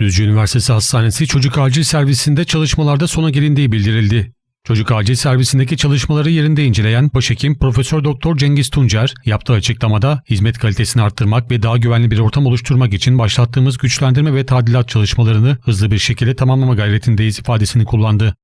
Düzce Üniversitesi Hastanesi Çocuk Acil Servisinde çalışmalarda sona gelindiği bildirildi. Çocuk acil servisindeki çalışmaları yerinde inceleyen Başhekim Profesör Doktor Cengiz Tuncer yaptığı açıklamada hizmet kalitesini arttırmak ve daha güvenli bir ortam oluşturmak için başlattığımız güçlendirme ve tadilat çalışmalarını hızlı bir şekilde tamamlama gayretindeyiz ifadesini kullandı.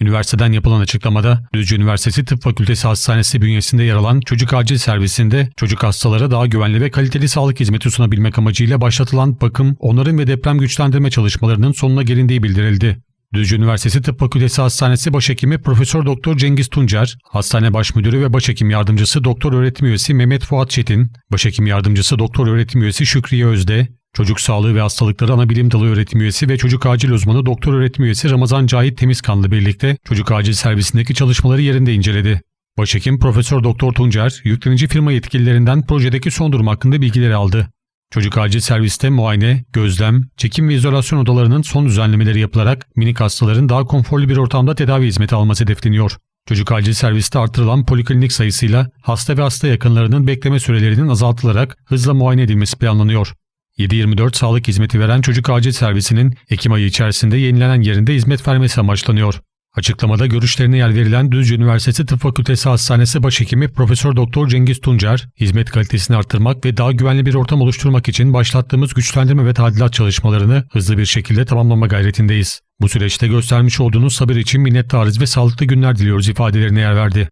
Üniversiteden yapılan açıklamada Düzce Üniversitesi Tıp Fakültesi Hastanesi bünyesinde yer alan çocuk acil servisinde çocuk hastalara daha güvenli ve kaliteli sağlık hizmeti sunabilmek amacıyla başlatılan bakım, onarım ve deprem güçlendirme çalışmalarının sonuna gelindiği bildirildi. Düzce Üniversitesi Tıp Fakültesi Hastanesi Başhekimi Profesör Doktor Cengiz Tuncer, Hastane Baş Müdürü ve Başhekim Yardımcısı Doktor Öğretim Üyesi Mehmet Fuat Çetin, Başhekim Yardımcısı Doktor Öğretim Üyesi Şükriye Özde, Çocuk Sağlığı ve Hastalıkları Anabilim Dalı Öğretim Üyesi ve Çocuk Acil Uzmanı Doktor Öğretim Üyesi Ramazan Cahit Temizkan'la birlikte çocuk acil servisindeki çalışmaları yerinde inceledi. Başhekim Profesör Doktor Tuncer, yüklenici firma yetkililerinden projedeki son durum hakkında bilgileri aldı. Çocuk acil serviste muayene, gözlem, çekim ve izolasyon odalarının son düzenlemeleri yapılarak minik hastaların daha konforlu bir ortamda tedavi hizmeti alması hedefleniyor. Çocuk acil serviste artırılan poliklinik sayısıyla hasta ve hasta yakınlarının bekleme sürelerinin azaltılarak hızla muayene edilmesi planlanıyor. 7-24 sağlık hizmeti veren çocuk acil servisinin Ekim ayı içerisinde yenilenen yerinde hizmet vermesi amaçlanıyor. Açıklamada görüşlerine yer verilen Düzce Üniversitesi Tıp Fakültesi Hastanesi Başhekimi Profesör Doktor Cengiz Tuncer, hizmet kalitesini arttırmak ve daha güvenli bir ortam oluşturmak için başlattığımız güçlendirme ve tadilat çalışmalarını hızlı bir şekilde tamamlama gayretindeyiz. Bu süreçte göstermiş olduğunuz sabır için minnettarız ve sağlıklı günler diliyoruz ifadelerine yer verdi.